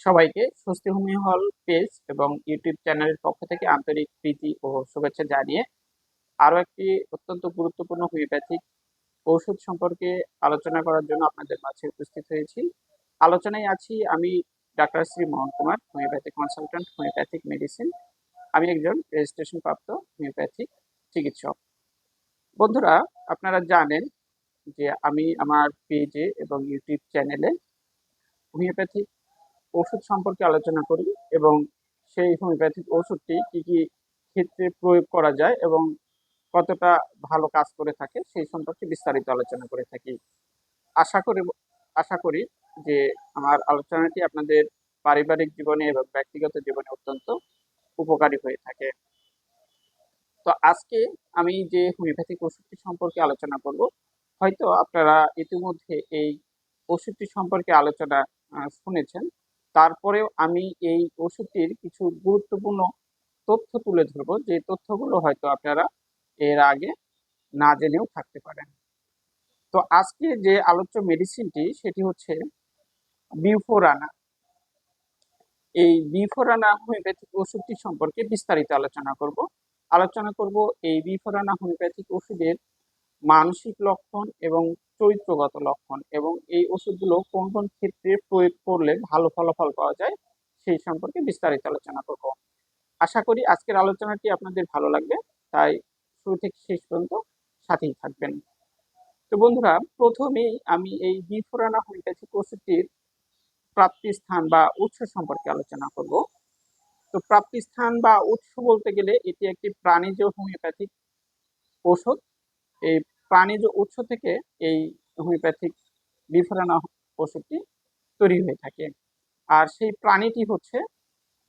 সবাইকে স্বস্তি হোমিও হল পেজ এবং ইউটিউব চ্যানেলের পক্ষ থেকে আন্তরিক প্রীতি ও শুভেচ্ছা জানিয়ে আরও একটি অত্যন্ত গুরুত্বপূর্ণ হোমিওপ্যাথিক ঔষধ সম্পর্কে আলোচনা করার জন্য আপনাদের মাঝে উপস্থিত হয়েছি। আলোচনায় আছি আমি doctor Shri Mohan Kumar, homeopathic consultant, homeopathic medicine. আমি একজন রেজিস্ট্রেশন প্রাপ্ত হোমিওপ্যাথিক চিকিৎসক। বন্ধুরা, আপনারা জানেন যে আমি আমার পেজে এবং ইউটিউব চ্যানেলে হোমিওপ্যাথিক ওষুধ সম্পর্কে আলোচনা করি এবং সেই হোমিওপ্যাথিক ওষুধটি কি কি ক্ষেত্রে প্রয়োগ করা যায় এবং কতটা ভালো কাজ করে থাকে সেই সম্পর্কে বিস্তারিত আলোচনা করে থাকি। আশা করি আশা করি যে আমার আলোচনাটি আপনাদের পারিবারিক জীবনে এবং ব্যক্তিগত জীবনে অত্যন্ত উপকারী হয়ে থাকে। তো আজকে আমি যে হোমিওপ্যাথিক ওষুধটি সম্পর্কে আলোচনা করব, হয়তো আপনারা ইতিমধ্যে এই ওষুধটি সম্পর্কে আলোচনা শুনেছেন। তারপরেও আমি এই ওষুধটির কিছু গুরুত্বপূর্ণ তথ্য তুলে ধরবো। যে তথ্যগুলো হয়তো আপনারা এর আগে না জেনেও থাকতে পারেন। তো আজকে যে আলোচ্য মেডিসিনটি সেটি হচ্ছে বিউফোরানা। এই বিফোরানা হোমিওপ্যাথিক ওষুধটি সম্পর্কে বিস্তারিত আলোচনা করব। আলোচনা করব এই বিফোরানা হোমিওপ্যাথিক ওষুধের মানসিক লক্ষণ এবং চরিত্রগত লক্ষণ এবং এই ওষুধগুলো কোন কোন ক্ষেত্রে প্রয়োগ করলে ভালো ফলাফল পাওয়া যায় সেই সম্পর্কে বিস্তারিত আলোচনা করব। আশা করি আজকের আলোচনাটি আপনাদের ভালো লাগবে, তাই শুরু থেকে শেষ পর্যন্ত সাথেই থাকবেন। তো বন্ধুরা, প্রথমেই আমি এই বিফোরানা হোমিওপ্যাথিক ওষুধটির প্রাপ্তি স্থান বা উৎস সম্পর্কে আলোচনা করব। তো প্রাপ্তি স্থান বা উৎস বলতে গেলে এটি একটি প্রাণীজ হোমিওপ্যাথিক ওষুধ। এই প্রাণীজ উৎস থেকে এই হোমিওপ্যাথিক বিফরানা ওষুধটি তৈরি হয়ে থাকে। আর সেই প্রাণীটি হচ্ছে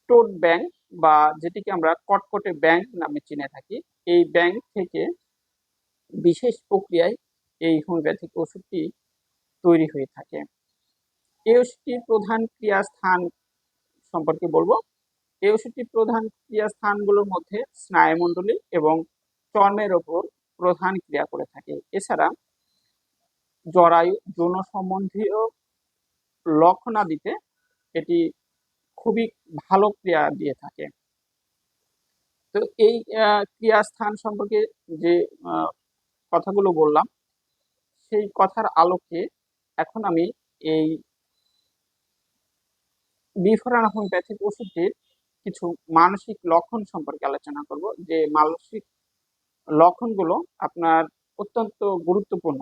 টোট ব্যাংক বা যেটিকে আমরা কটকটে ব্যাংক নামে চিনে থাকি। এই ব্যাংক থেকে বিশেষ প্রক্রিয়ায় এই হোমিওপ্যাথিক ওষুধটি তৈরি হয়ে থাকে। এই ওষুধটির প্রধান ক্রিয়াস্থান সম্পর্কে বলব। এই ওষুধটির প্রধান ক্রিয়াস্থানগুলোর মধ্যে স্নায়ুমণ্ডলী এবং চর্মের ওপর প্রধান ক্রিয়া করে থাকে। এছাড়া জরায়ু, যৌন সম্বন্ধীয় লক্ষণাদিতে এটি খুবই ভালো ক্রিয়া দিয়ে থাকে। তো এই ক্রিয়াস্থান সম্পর্কে যে কথাগুলো বললাম, সেই কথার আলোকে এখন আমি এই বিফরান হোমিওপ্যাথিক ওষুধটির কিছু মানসিক লক্ষণ সম্পর্কে আলোচনা করব, যে মানসিক লক্ষণগুলো আপনার অত্যন্ত গুরুত্বপূর্ণ।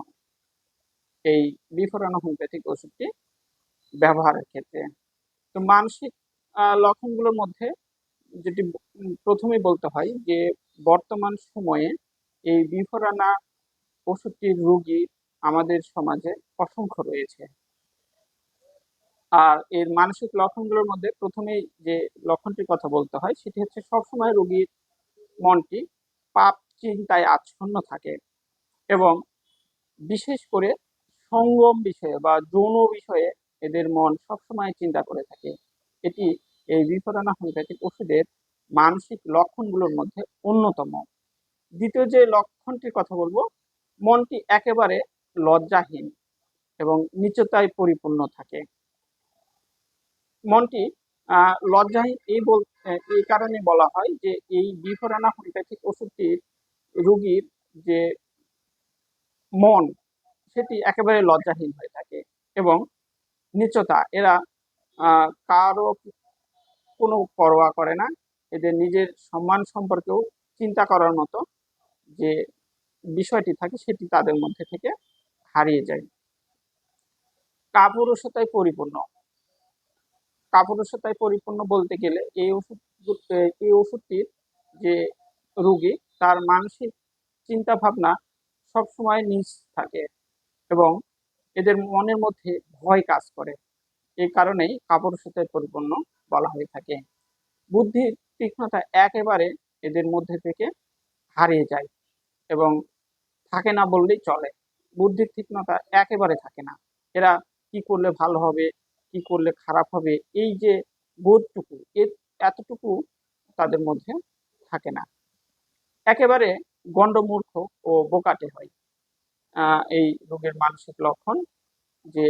এই বিফরান হোমিওপ্যাথিক ওষুধটি ব্যবহারের ক্ষেত্রে। তো মানসিক লক্ষণগুলোর মধ্যে যেটি উম, প্রথমেই বলতে হয় যে বর্তমান সময়ে এই বিফরানা ওষুধটির রোগী আমাদের সমাজে অসংখ্য রয়েছে। আর এর মানসিক লক্ষণগুলোর মধ্যে প্রথমেই যে লক্ষণটির কথা বলতে হয় সেটি হচ্ছে সবসময় রোগীর মনটি পাপ চিন্তায় আচ্ছন্ন থাকে এবং বিশেষ করে সঙ্গম বিষয়ে বা যৌন বিষয়ে এদের মন সবসময় চিন্তা করে থাকে। এটি এই বিপদানা হোমিওপ্যাথিক ওষুধের মানসিক লক্ষণগুলোর মধ্যে অন্যতম। দ্বিতীয় যে লক্ষণটির কথা বলব, মনটি একেবারে লজ্জাহীন এবং নিচতায় পরিপূর্ণ থাকে। মনটি লজ্জাহীন এই বল এই কারণে বলা হয় যে এই বিফরানা হোমিওপ্যাথিক ওষুধটির রোগীর যে মন সেটি একেবারে লজ্জাহীন হয়ে থাকে এবং নিচতা এরা আহ, কারও কোনো পরোয়া করে না। এদের নিজের সম্মান সম্পর্কেও চিন্তা করার মতো যে বিষয়টি থাকে সেটি তাদের মধ্যে থেকে হারিয়ে যায়। কাপুরুষতায় পরিপূর্ণ। কাপুরুষতায় পরিপূর্ণ বলতে গেলে এই ওষুধ এই ওষুধটির যে রোগী তার মানসিক চিন্তা ভাবনা সবসময় নিজ থাকে এবং এদের মনের মধ্যে ভয় কাজ করে। এই কারণেই কাপুরুষতায় পরিপূর্ণ বলা হয়ে থাকে। বুদ্ধির তীক্ষ্ণতা একেবারে এদের মধ্যে থেকে হারিয়ে যায় এবং থাকে না বললেই চলে। বুদ্ধির তীক্ষ্ণতা একেবারে থাকে না। এরা কি করলে ভালো হবে, কি করলে খারাপ হবে, এই যে বোধটুকু এতটুকু তাদের মধ্যে থাকে না। একেবারে গণ্ডমূর্খ ও বোকাটে হয়। এই রোগের মানসিক লক্ষণ যে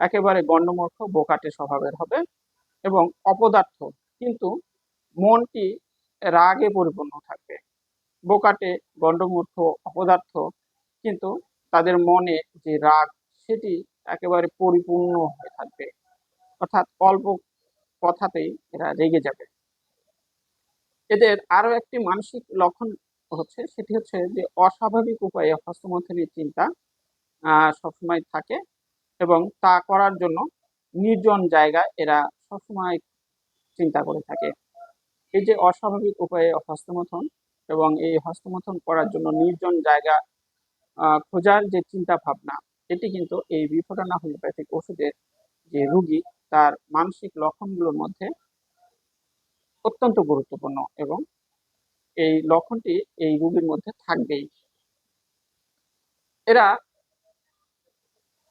একেবারে গণ্ডমূর্খ, বোকাটে স্বভাবের হবে এবং অপদার্থ, কিন্তু মনটি রাগে পরিপূর্ণ থাকবে। বোকাটে, গণ্ডমূর্খ, অপদার্থ, কিন্তু তাদের মনে যে রাগ, সেটি একেবারে পরিপূর্ণ হয়ে থাকবে। অর্থাৎ অল্প কথাতেই এরা রেগে যাবে। এদের আরও একটি মানসিক লক্ষণ হচ্ছে, সেটি হচ্ছে যে অস্বাভাবিক উপায়ে হস্তমৈথুনের চিন্তা সবসময় থাকে এবং তা করার জন্য নির্জন জায়গা এরা সবসময় চিন্তা করে থাকে। এই যে অস্বাভাবিক উপায়ে হস্তমথন এবং এই হস্তমথন করার জন্য নির্জন জায়গা খোঁজার যে চিন্তা ভাবনা, এটি কিন্তু এই বিফোরানা হোমিওপ্যাথিক ওষুধের যে রুগী, তার মানসিক লক্ষণগুলোর মধ্যে অত্যন্ত গুরুত্বপূর্ণ এবং এই লক্ষণটি এই রোগীর মধ্যে থাকবেই। এরা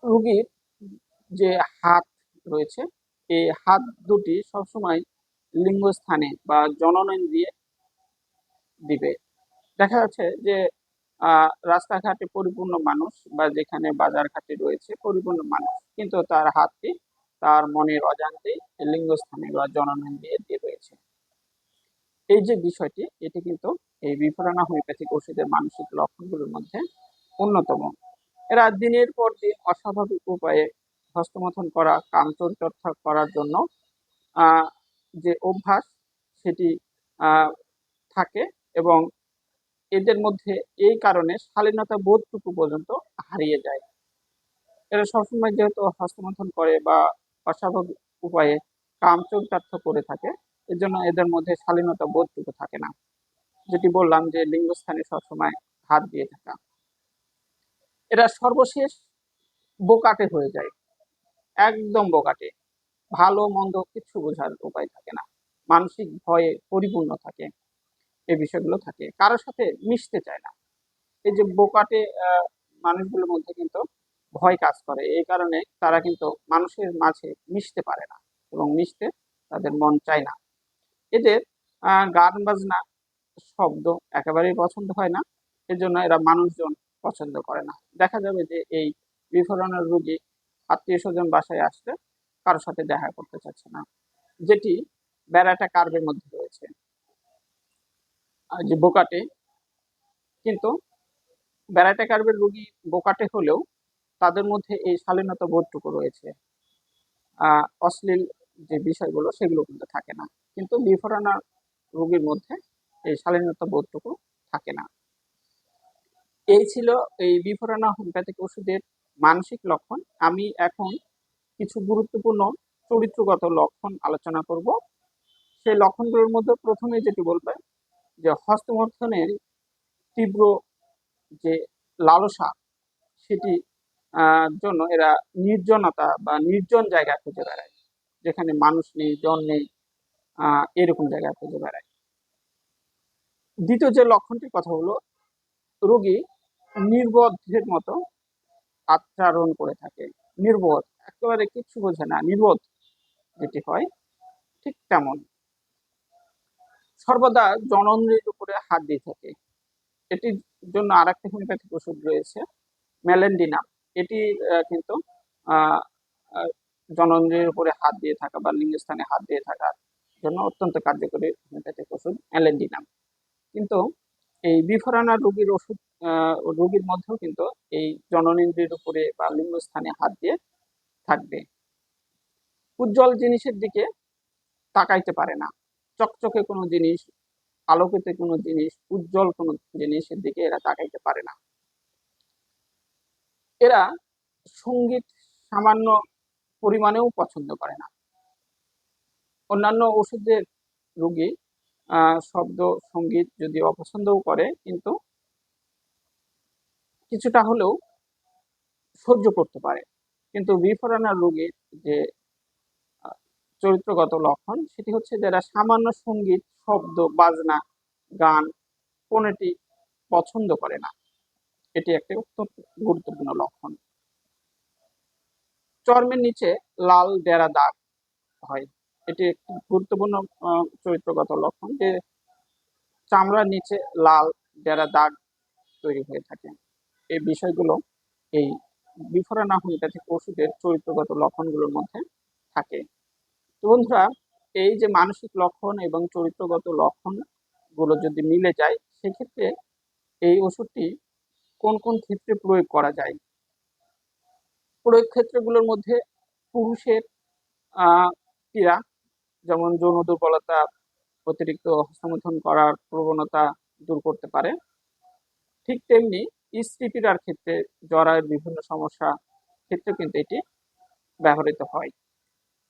রোগীর যে হাত রয়েছে, এই হাত দুটি সবসময় লিঙ্গস্থানে বা জননেন্দ্রিয়ে দিবে। দেখা যাচ্ছে যে রাস্তাঘাটে পরিপূর্ণ মানুষ বা যেখানে বাজার ঘাটে রয়েছে পরিপূর্ণ মানুষ, কিন্তু তার হাতটি তার মনের অজান্তেই লিঙ্গস্থানে বা জননয়ন দিয়ে দিয়ে রয়েছে। এই যে বিষয়টি, এটি কিন্তু এই বিফোরানা হোমিওপ্যাথিক ওষুধের মানসিক লক্ষণগুলোর মধ্যে অন্যতম। এরা দিনের পর দিন অস্বাভাবিক উপায়ে হস্তমথন করা কামচরিচর্চা করার জন্য যে অভ্যাস সেটি থাকে এবং এদের মধ্যে এই কারণে শালীনতা বোধটুকু পর্যন্ত হারিয়ে যায়। এরা সবসময় যেহেতু হস্তমথন করে বা অস্বাভাবিক উপায়ে কামচরিতার্থ করে থাকে এর জন্য এদের মধ্যে শালীনতা বোধটুকু থাকে না। যেটি বললাম যে লিঙ্গস্থানে সবসময় হাত দিয়ে থাকা। এরা সর্বশেষ বোকাটে হয়ে যায়। একদম বোকাটে। ভালো, মন্দ কিছু বোঝার উপায় থাকে না। মানসিক ভয়ে পরিপূর্ণ থাকে। এই বিষয়গুলো থাকে। কারোর সাথে মিশতে চায় না। এই যে বোকাটে মানুষগুলোর মধ্যে কিন্তু ভয় কাজ করে। এই কারণে তারা কিন্তু মানুষের মাঝে মিশতে পারে না এবং মিশতে তাদের মন চায় না। এদের গান বাজনা, শব্দ একেবারেই পছন্দ হয় না। এজন্য এরা মানুষজন পছন্দ করে না। দেখা যাবে যে এই বিফলনের রোগী আত্মীয় স্বজন বাসায় আসলে কারোর সাথে দেখা করতে চাচ্ছে না। যেটি বেড়াটা কার্ভের মধ্যে রয়েছে। যে বোকাটে, কিন্তু বেড়াটা কার্ভের রোগী বোকাটে হলেও তাদের মধ্যে এই শালীনতা বোধটুকু রয়েছে। আহ অশ্লীল যে বিষয়গুলো সেগুলো কিন্তু থাকে না। কিন্তু বিফরানা রোগীর মধ্যে এই শালীনতা বোধটুকু থাকে না। এই ছিল এই বিফরানা হোমিওপ্যাথিক ওষুধের মানসিক লক্ষণ। আমি এখন কিছু গুরুত্বপূর্ণ চরিত্রগত লক্ষণ আলোচনা করব। সেই লক্ষণগুলোর মধ্যে প্রথমে যেটি বলবে যে হস্তমর্থনের তীব্র যে লালসা, সেটি জন্য এরা নির্জনতা বা নির্জন জায়গা খুঁজে বেড়ায়। যেখানে মানুষ নেই, জন নেই এরকম জায়গায় খুঁজে বেড়ায়। দ্বিতীয় যে লক্ষণটির কথা হলো, রোগী নির্বোধের মতো আচরণ করে থাকে। নির্বোধ, একেবারে কিচ্ছু বোঝে না। নির্বোধ যেটি হয়, ঠিক তেমন। সর্বদা জনন্দ্রের উপরে হাত দিয়ে থাকে। এটির জন্য আর একটা হোমিওপ্যাথিক ওষুধ রয়েছে ম্যালেন্ডিনা এটি কিন্তু জনন্দ্রের উপরে হাত দিয়ে থাকা বা লিঙ্গস্থানে হাত দিয়ে থাকার জন্য অত্যন্ত কার্যকরী হোমিওপ্যাথিক ওষুধ ম্যালেন্ডিনাম কিন্তু এই বিফরানা রোগীর ওষুধ রোগীর মধ্যেও কিন্তু এই জননেন্দ্রিয়ের উপরে বা লিঙ্গস্থানে হাত দিয়ে থাকবে। উজ্জ্বল জিনিসের দিকে তাকাইতে পারে না। চকচকে কোনো জিনিস, আলোকিত কোনো জিনিস, উজ্জ্বল কোনো জিনিসের দিকে এরা তাকাইতে পারে না। এরা সংগীত সামান্য পরিমাণেও পছন্দ করে না। অন্যান্য ওষুধের রোগী শব্দ সংগীত যদি অপছন্দও করে, কিন্তু কিছুটা হলেও সহ্য করতে পারে। কিন্তু বিফরানা রোগীর যে চরিত্রগত লক্ষণ, সেটি হচ্ছে যারা সামান্য সংগীত, শব্দ, বাজনা, গান কোনটি পছন্দ করে না। এটি একটি অত্যন্ত গুরুত্বপূর্ণ লক্ষণ। চর্মের নিচে লাল ডেরা দাগ হয়। এটি একটি গুরুত্বপূর্ণ চরিত্রগত লক্ষণ যে চামড়ার নিচে লাল ডেরা দাগ তৈরি হয়ে থাকে। এই বিষয়গুলো এই বিফরানা হোমিওপ্যাথিক ওষুধের চরিত্রগত লক্ষণগুলোর মধ্যে থাকে। তো বন্ধুরা, এই যে মানসিক লক্ষণ এবং চরিত্রগত লক্ষণগুলো যদি মিলে যায়, সেক্ষেত্রে এই ওষুধটি কোন কোন ক্ষেত্রে প্রয়োগ করা যায়? প্রয়োগ ক্ষেত্রগুলোর মধ্যে পুরুষের ক্রীড়া, যেমন যৌন দুর্বলতা, অতিরিক্ত হস্তমৈথুন করার প্রবণতা দূর করতে পারে। ঠিক তেমনি স্ত্রী পীড়ার ক্ষেত্রে জরায়ের বিভিন্ন সমস্যা ক্ষেত্রে কিন্তু এটি ব্যবহৃত হয়।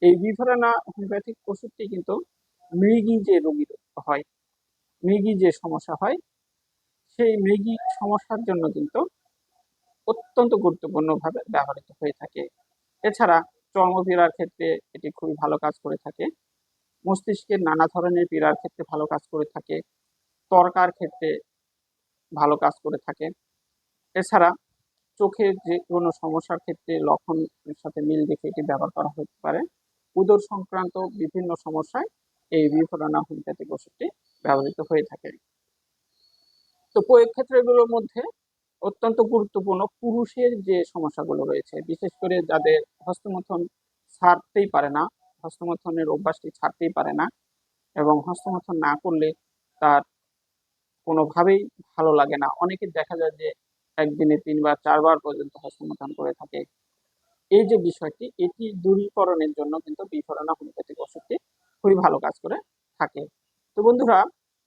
এই বিভরণা হোমিওপ্যাথিক ওষুধটি কিন্তু মৃগী যে রোগীর হয়, মৃগী যে সমস্যা হয়, সেই মৃগী সমস্যার জন্য কিন্তু অত্যন্ত গুরুত্বপূর্ণভাবে ব্যবহৃত হয়ে থাকে। এছাড়া চর্মপীড়ার ক্ষেত্রে এটি খুবই ভালো কাজ করে থাকে। মস্তিষ্কের নানা ধরনের পীড়ার ক্ষেত্রে ভালো কাজ করে থাকে। তর্কার ক্ষেত্রে ভালো কাজ করে থাকে। এছাড়া চোখের যে কোনো সমস্যার ক্ষেত্রে লক্ষণের সাথে মিল রেখে এটি ব্যবহার করা হতে পারে। উদর সংক্রান্ত বিভিন্ন সমস্যায় এই বিফলানা হোমিওপ্যাথিক ওষুধটি ব্যবহৃত হয়ে থাকে। তো প্রয়োগ ক্ষেত্রগুলোর মধ্যে অত্যন্ত গুরুত্বপূর্ণ পুরুষের যে সমস্যাগুলো রয়েছে, বিশেষ করে যাদের হস্তমথন ছাড়তেই পারে না, হস্তমথনের অভ্যাসটি ছাড়তেই পারে না এবং হস্তমথন না করলে তার কোনোভাবেই ভালো লাগে না। অনেকে দেখা যায় যে একদিনে তিনবার, চারবার পর্যন্ত হস্তমথন করে থাকে। এই যে বিষয়টি, এটি দূরীকরণের জন্য কিন্তু বিফরণা হোমিওপ্যাথিক ওষুধটি খুবই ভালো কাজ করে থাকে। তো বন্ধুরা,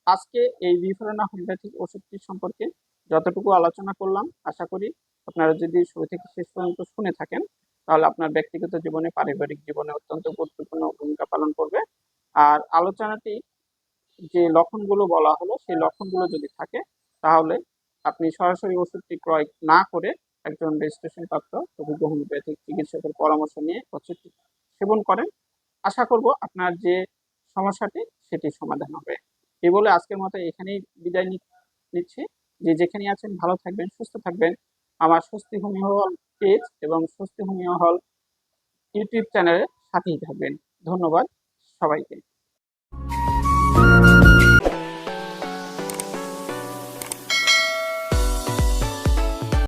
আজকে এই বিফরণা হোমিওপ্যাথিক ওষুধটি সম্পর্কে যতটুকু আলোচনা করলাম, আশা করি আপনারা যদি শুরু থেকে শেষ পর্যন্ত শুনে থাকেন, তাহলে আপনার ব্যক্তিগত জীবনে, পারিবারিক জীবনে অত্যন্ত গুরুত্বপূর্ণ ভূমিকা পালন করবে। আর আলোচনাটি যে লক্ষণগুলো বলা হলো, সেই লক্ষণগুলো যদি থাকে, তাহলে আপনি সরাসরি ওষুধটি ক্রয় না করে একজন রেজিস্ট্রেশন প্রাপ্ত অভিজ্ঞ হোমিওপ্যাথিক চিকিৎসকের পরামর্শ নিয়ে ওষুধটি সেবন করেন। আশা করব আপনার যে সমস্যাটি সেটি সমাধান হবে। এই বলে আজকের মতো এখানেই বিদায় নিচ্ছি। যে যেখানে আছেন, ভালো থাকবেন, সুস্থ থাকবেন। আমার স্বস্তি হোমিও হল পেজ এবং স্বস্তি হোমিও হল ইউটিউব চ্যানেলের সাথেই থাকবেন। ধন্যবাদ সবাইকে।